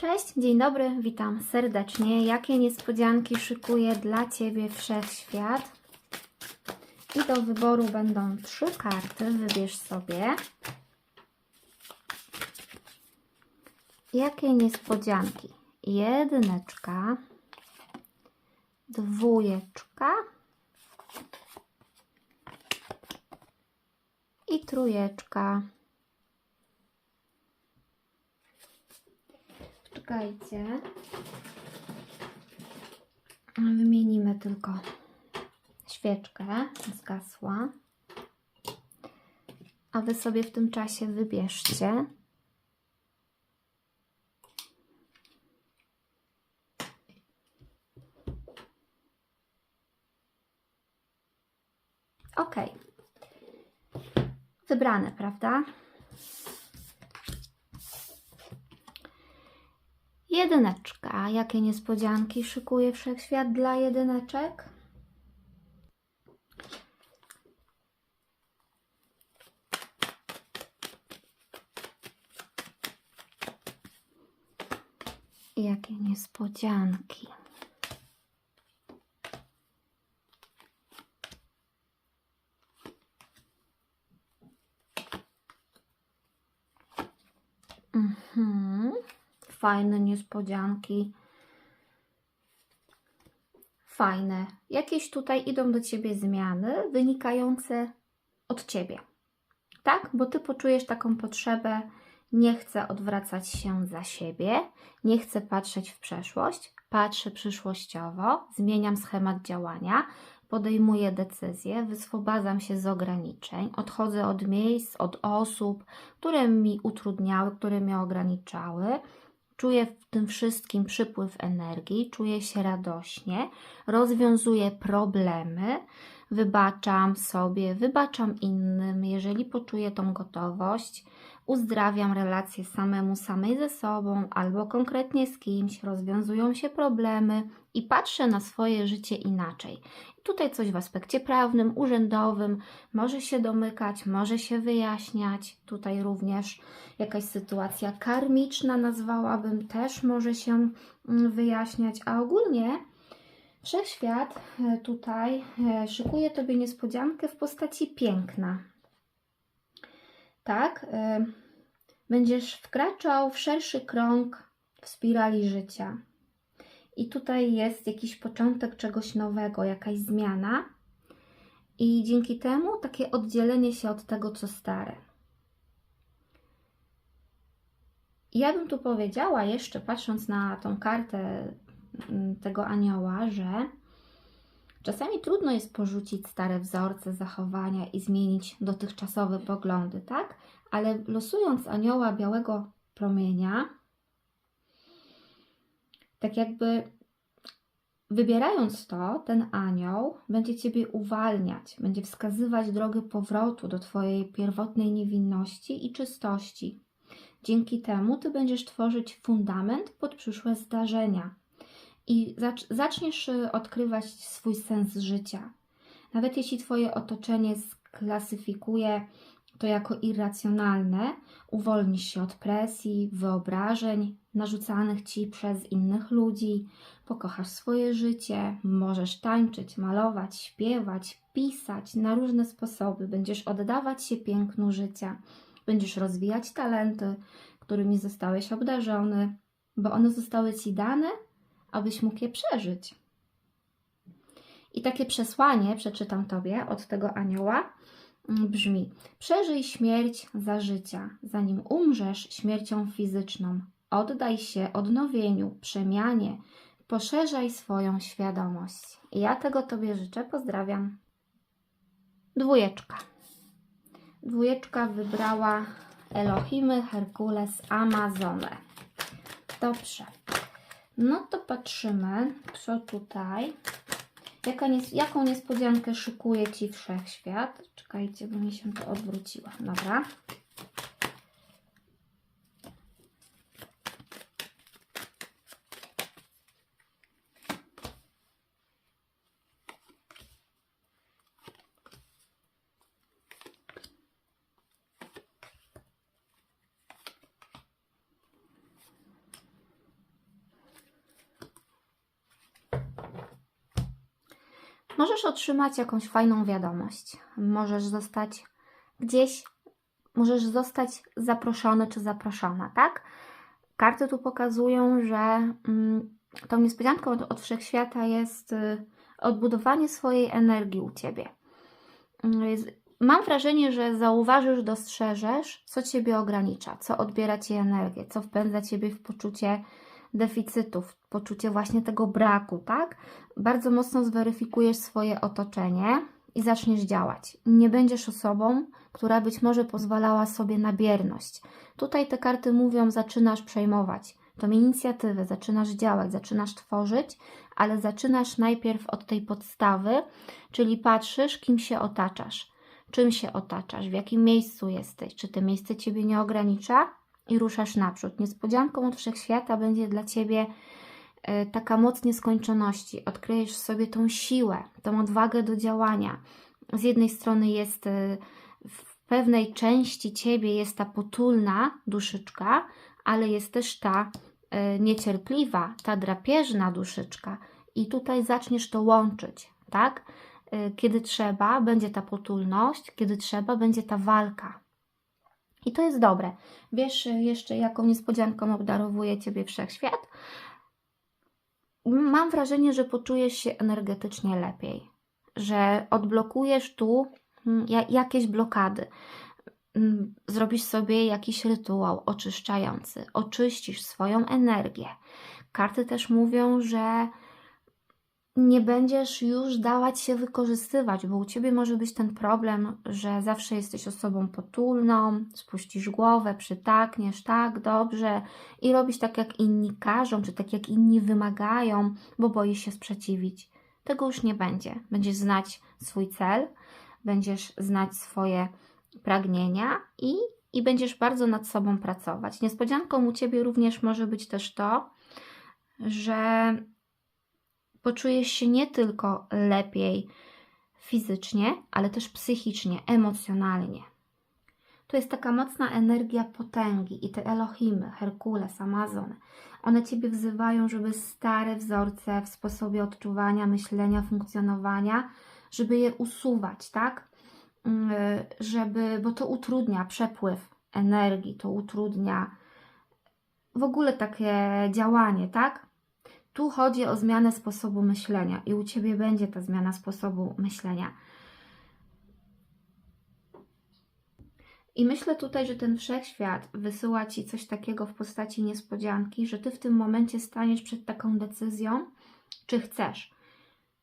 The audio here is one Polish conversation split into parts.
Cześć, dzień dobry, witam serdecznie. Jakie niespodzianki szykuje dla Ciebie Wszechświat? I do wyboru będą trzy karty. Wybierz sobie. Jakie niespodzianki? Jedyneczka, dwójeczka i trójeczka. Czekajcie. Wymienimy tylko świeczkę. Zgasła. A Wy sobie w tym czasie wybierzcie. Ok. Wybrane, prawda? Jedyneczka. Jakie niespodzianki szykuje wszechświat dla jedyneczek? Jakie niespodzianki. Mhm. Fajne niespodzianki. Fajne. Jakieś tutaj idą do ciebie zmiany wynikające od ciebie. Tak? Bo ty poczujesz taką potrzebę, nie chcę odwracać się za siebie, nie chcę patrzeć w przeszłość, patrzę przyszłościowo, zmieniam schemat działania, podejmuję decyzje, wyswobadzam się z ograniczeń, odchodzę od miejsc, od osób, które mi utrudniały, które mnie ograniczały. Czuję w tym wszystkim przypływ energii, czuję się radośnie, rozwiązuję problemy, wybaczam sobie, wybaczam innym, jeżeli poczuję tą gotowość, uzdrawiam relacje samemu, samej ze sobą albo konkretnie z kimś, rozwiązują się problemy i patrzę na swoje życie inaczej. Tutaj coś w aspekcie prawnym, urzędowym może się domykać, może się wyjaśniać. Tutaj również jakaś sytuacja karmiczna, nazwałabym, też może się mm, wyjaśniać, a ogólnie wszechświat e, tutaj e, szykuje Tobie niespodziankę w postaci piękna. Tak, e, będziesz wkraczał w szerszy krąg w spirali życia. I tutaj jest jakiś początek czegoś nowego, jakaś zmiana, i dzięki temu takie oddzielenie się od tego, co stare. Ja bym tu powiedziała, jeszcze patrząc na tą kartę mm, tego anioła, że czasami trudno jest porzucić stare wzorce zachowania i zmienić dotychczasowe poglądy, tak? Ale losując anioła białego promienia, tak jakby wybierając to, ten anioł będzie Ciebie uwalniać, będzie wskazywać drogę powrotu do Twojej pierwotnej niewinności i czystości. Dzięki temu Ty będziesz tworzyć fundament pod przyszłe zdarzenia i zacz zaczniesz y, odkrywać swój sens życia. Nawet jeśli Twoje otoczenie sklasyfikuje to jako irracjonalne, uwolnisz się od presji, wyobrażeń narzucanych ci przez innych ludzi, pokochasz swoje życie, możesz tańczyć, malować, śpiewać, pisać. Na różne sposoby, będziesz oddawać się pięknu życia, będziesz rozwijać talenty, którymi zostałeś obdarzony, bo one zostały ci dane, abyś mógł je przeżyć. I takie przesłanie, przeczytam Tobie od tego anioła, brzmi: Przeżyj śmierć za życia, zanim umrzesz śmiercią fizyczną. Oddaj się odnowieniu, przemianie, poszerzaj swoją świadomość. Ja tego Tobie życzę. Pozdrawiam. Dwójeczka. Dwójeczka wybrała Elohimy, Herkules, Amazonę. Dobrze. No to patrzymy, co tutaj. Jaka nies jaką niespodziankę szykuje Ci Wszechświat? Czekajcie, bo mi się to odwróciło. Dobra. Możesz otrzymać jakąś fajną wiadomość. Możesz zostać gdzieś, możesz zostać zaproszony czy zaproszona, tak? Karty tu pokazują, że mm, tą niespodzianką od, od wszechświata jest y, odbudowanie swojej energii u ciebie. Jest- Mam wrażenie, że zauważysz, dostrzeżesz, co ciebie ogranicza, co odbiera ci energię, co wpędza ciebie w poczucie deficytu, w poczucie właśnie tego braku, tak? Bardzo mocno zweryfikujesz swoje otoczenie i zaczniesz działać. Nie będziesz osobą, która być może pozwalała sobie na bierność. Tutaj te karty mówią, zaczynasz przejmować tą inicjatywę, zaczynasz działać, zaczynasz tworzyć, ale zaczynasz najpierw od tej podstawy, czyli patrzysz, kim się otaczasz, czym się otaczasz, w jakim miejscu jesteś, czy to miejsce Ciebie nie ogranicza i ruszasz naprzód. Niespodzianką od wszechświata będzie dla Ciebie taka moc nieskończoności. Odkryjesz sobie tą siłę, tą odwagę do działania. Z jednej strony jest e, w pewnej części Ciebie jest ta potulna duszyczka, ale jest też ta e, niecierpliwa, ta drapieżna duszyczka. I tutaj zaczniesz to łączyć, tak? E, Kiedy trzeba, będzie ta potulność, kiedy trzeba, będzie ta walka. I to jest dobre. Wiesz e, jeszcze, jaką niespodzianką obdarowuje Ciebie wszechświat? Mam wrażenie, że poczujesz się energetycznie lepiej, że odblokujesz tu mm, ja- jakieś blokady. Mm, Zrobisz sobie jakiś rytuał oczyszczający, oczyścisz swoją energię. Karty też mówią, że nie będziesz już dawać się wykorzystywać, bo u ciebie może być ten problem, że zawsze jesteś osobą potulną, spuścisz głowę, przytakniesz, tak, dobrze, i robisz tak, jak inni każą, czy tak, jak inni wymagają, bo boisz się sprzeciwić. Tego już nie będzie. Będziesz znać swój cel, będziesz znać swoje pragnienia i, i będziesz bardzo nad sobą pracować. Niespodzianką u ciebie również może być też to, że poczujesz się nie tylko lepiej fizycznie, ale też psychicznie, emocjonalnie. To jest taka mocna energia potęgi i te Elohimy, Herkules, Amazon. One Ciebie wzywają, żeby stare wzorce w sposobie odczuwania, myślenia, funkcjonowania, żeby je usuwać, tak? Mm, Żeby, bo to utrudnia przepływ energii, to utrudnia w ogóle takie działanie, tak? Tu chodzi o zmianę sposobu myślenia i u Ciebie będzie ta zmiana sposobu myślenia. I myślę tutaj, że ten wszechświat wysyła Ci coś takiego w postaci niespodzianki, że Ty w tym momencie staniesz przed taką decyzją, czy chcesz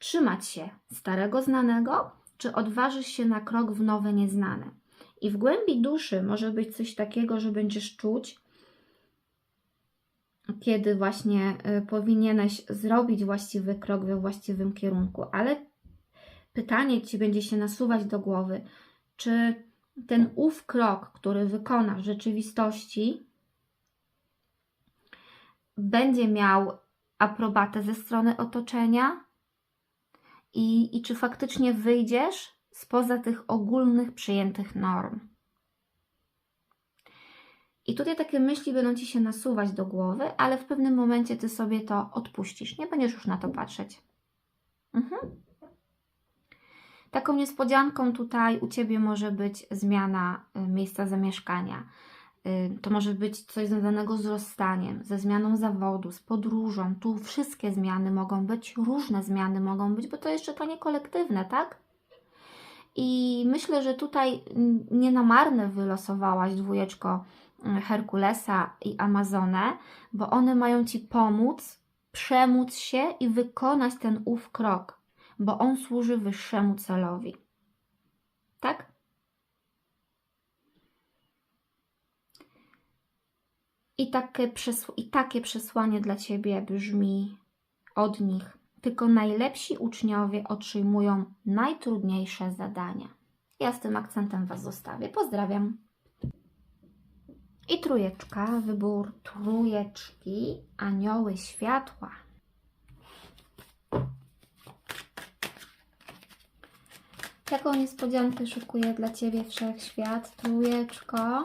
trzymać się starego znanego, czy odważysz się na krok w nowe nieznane. I w głębi duszy może być coś takiego, że będziesz czuć, kiedy właśnie y, powinieneś zrobić właściwy krok we właściwym kierunku, ale pytanie Ci będzie się nasuwać do głowy, czy ten ów krok, który wykonasz w rzeczywistości, będzie miał aprobatę ze strony otoczenia? I, i czy faktycznie wyjdziesz spoza tych ogólnych przyjętych norm. I tutaj takie myśli będą Ci się nasuwać do głowy, ale w pewnym momencie Ty sobie to odpuścisz. Nie będziesz już na to patrzeć. Mhm. Taką niespodzianką tutaj u Ciebie może być zmiana y, miejsca zamieszkania. Y, To może być coś związanego z rozstaniem, ze zmianą zawodu, z podróżą. Tu wszystkie zmiany mogą być, różne zmiany mogą być, bo to jeszcze to nie kolektywne, tak? I myślę, że tutaj mm, nie na marne wylosowałaś dwójeczko Herkulesa i Amazonę, bo one mają Ci pomóc, przemóc się i wykonać ten ów krok, bo on służy wyższemu celowi. Tak? I takie, przesł- I takie przesłanie dla Ciebie brzmi od nich. Tylko najlepsi uczniowie otrzymują najtrudniejsze zadania. Ja z tym akcentem Was zostawię. Pozdrawiam. I trójeczka, wybór trójeczki, anioły światła. Jaką niespodziankę szykuje dla Ciebie wszechświat? Trójeczko.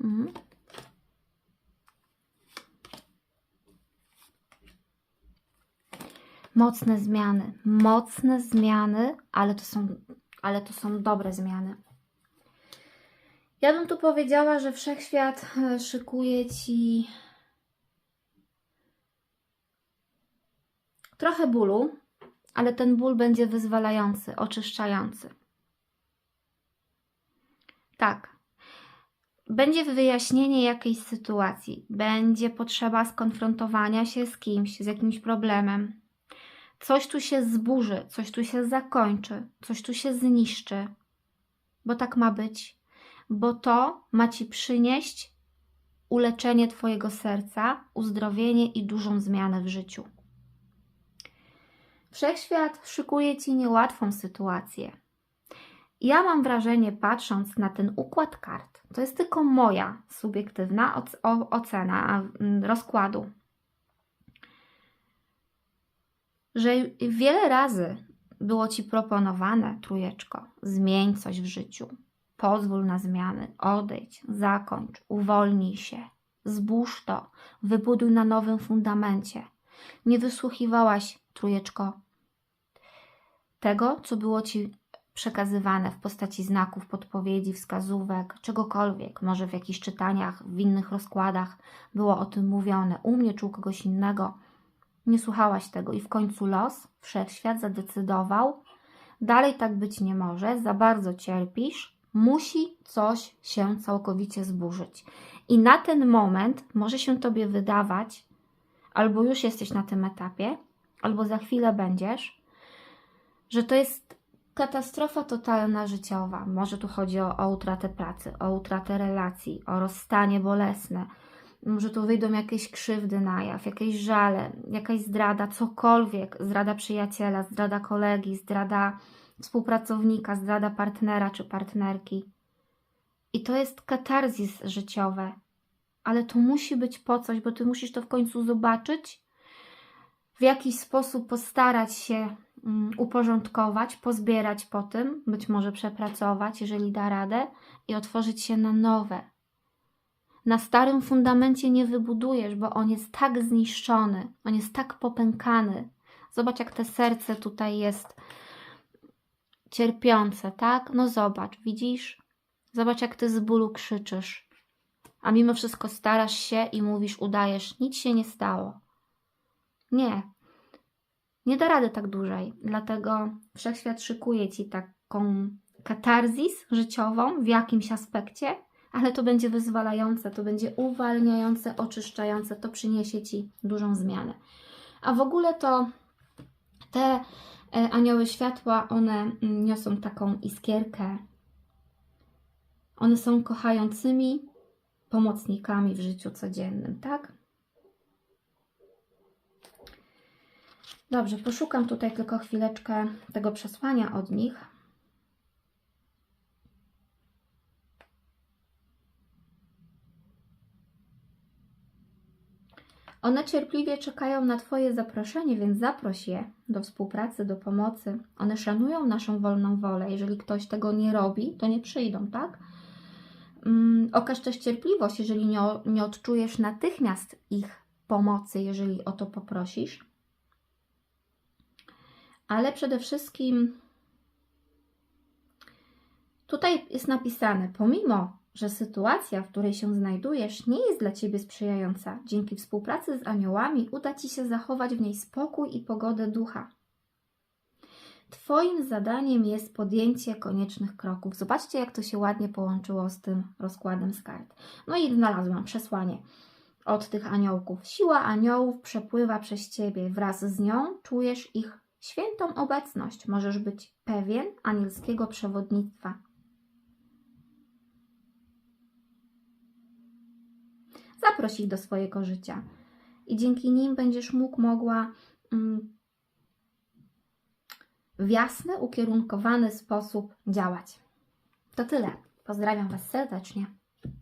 Mhm. Mocne zmiany, mocne zmiany, ale to są, ale to są dobre zmiany. Ja bym tu powiedziała, że wszechświat e, szykuje ci trochę bólu, ale ten ból będzie wyzwalający, oczyszczający. Tak. Będzie wyjaśnienie jakiejś sytuacji, będzie potrzeba skonfrontowania się z kimś, z jakimś problemem. Coś tu się zburzy, coś tu się zakończy, coś tu się zniszczy, bo tak ma być, bo to ma ci przynieść uleczenie Twojego serca, uzdrowienie i dużą zmianę w życiu. Wszechświat szykuje ci niełatwą sytuację. Ja mam wrażenie, patrząc na ten układ kart, to jest tylko moja subiektywna ocena mm, rozkładu, że wiele razy było ci proponowane, trójeczko, zmień coś w życiu, pozwól na zmiany, odejdź, zakończ, uwolnij się, zbóż to, wybuduj na nowym fundamencie. Nie wysłuchiwałaś, trójeczko, tego, co było ci przekazywane w postaci znaków, podpowiedzi, wskazówek, czegokolwiek, może w jakichś czytaniach, w innych rozkładach było o tym mówione, u mnie czy u kogoś innego. Nie słuchałaś tego i w końcu los, wszechświat zadecydował, dalej tak być nie może, za bardzo cierpisz, musi coś się całkowicie zburzyć. I na ten moment może się tobie wydawać, albo już jesteś na tym etapie, albo za chwilę będziesz, że to jest katastrofa totalna życiowa. Może tu chodzi o, o utratę pracy, o utratę relacji, o rozstanie bolesne. Może tu wyjdą jakieś krzywdy na jaw, jakieś żale, jakaś zdrada, cokolwiek. Zdrada przyjaciela, zdrada kolegi, zdrada współpracownika, zdrada partnera czy partnerki. I to jest katarzis życiowe. Ale to musi być po coś, bo ty musisz to w końcu zobaczyć, w jakiś sposób postarać się mm, uporządkować, pozbierać po tym, być może przepracować, jeżeli da radę, i otworzyć się na nowe. Na starym fundamencie nie wybudujesz, bo on jest tak zniszczony, on jest tak popękany. Zobacz, jak te serce tutaj jest cierpiące, tak? No zobacz, widzisz? Zobacz, jak ty z bólu krzyczysz. A mimo wszystko starasz się i mówisz, udajesz, nic się nie stało. Nie. Nie da rady tak dłużej. Dlatego wszechświat szykuje ci taką katarzis życiową w jakimś aspekcie, ale to będzie wyzwalające, to będzie uwalniające, oczyszczające, to przyniesie ci dużą zmianę. A w ogóle to te e, anioły światła, one mm, niosą taką iskierkę. One są kochającymi pomocnikami w życiu codziennym, tak? Dobrze, poszukam tutaj tylko chwileczkę tego przesłania od nich. One cierpliwie czekają na Twoje zaproszenie, więc zaproś je do współpracy, do pomocy. One szanują naszą wolną wolę. Jeżeli ktoś tego nie robi, to nie przyjdą, tak? Um, okaż też cierpliwość, jeżeli nie, nie odczujesz natychmiast ich pomocy, jeżeli o to poprosisz ale przede wszystkim tutaj jest napisane, pomimo, że sytuacja, w której się znajdujesz, nie jest dla Ciebie sprzyjająca, dzięki współpracy z aniołami uda Ci się zachować w niej spokój i pogodę ducha. Twoim zadaniem jest podjęcie koniecznych kroków. Zobaczcie, jak to się ładnie połączyło z tym rozkładem z kart. No i znalazłam przesłanie od tych aniołków. Siła aniołów przepływa przez Ciebie. Wraz z nią czujesz ich świętą obecność możesz być pewien anielskiego przewodnictwa. Zaproś ich do swojego życia i dzięki nim będziesz mógł, mogła mm, w jasny, ukierunkowany sposób działać. To tyle. Pozdrawiam Was serdecznie.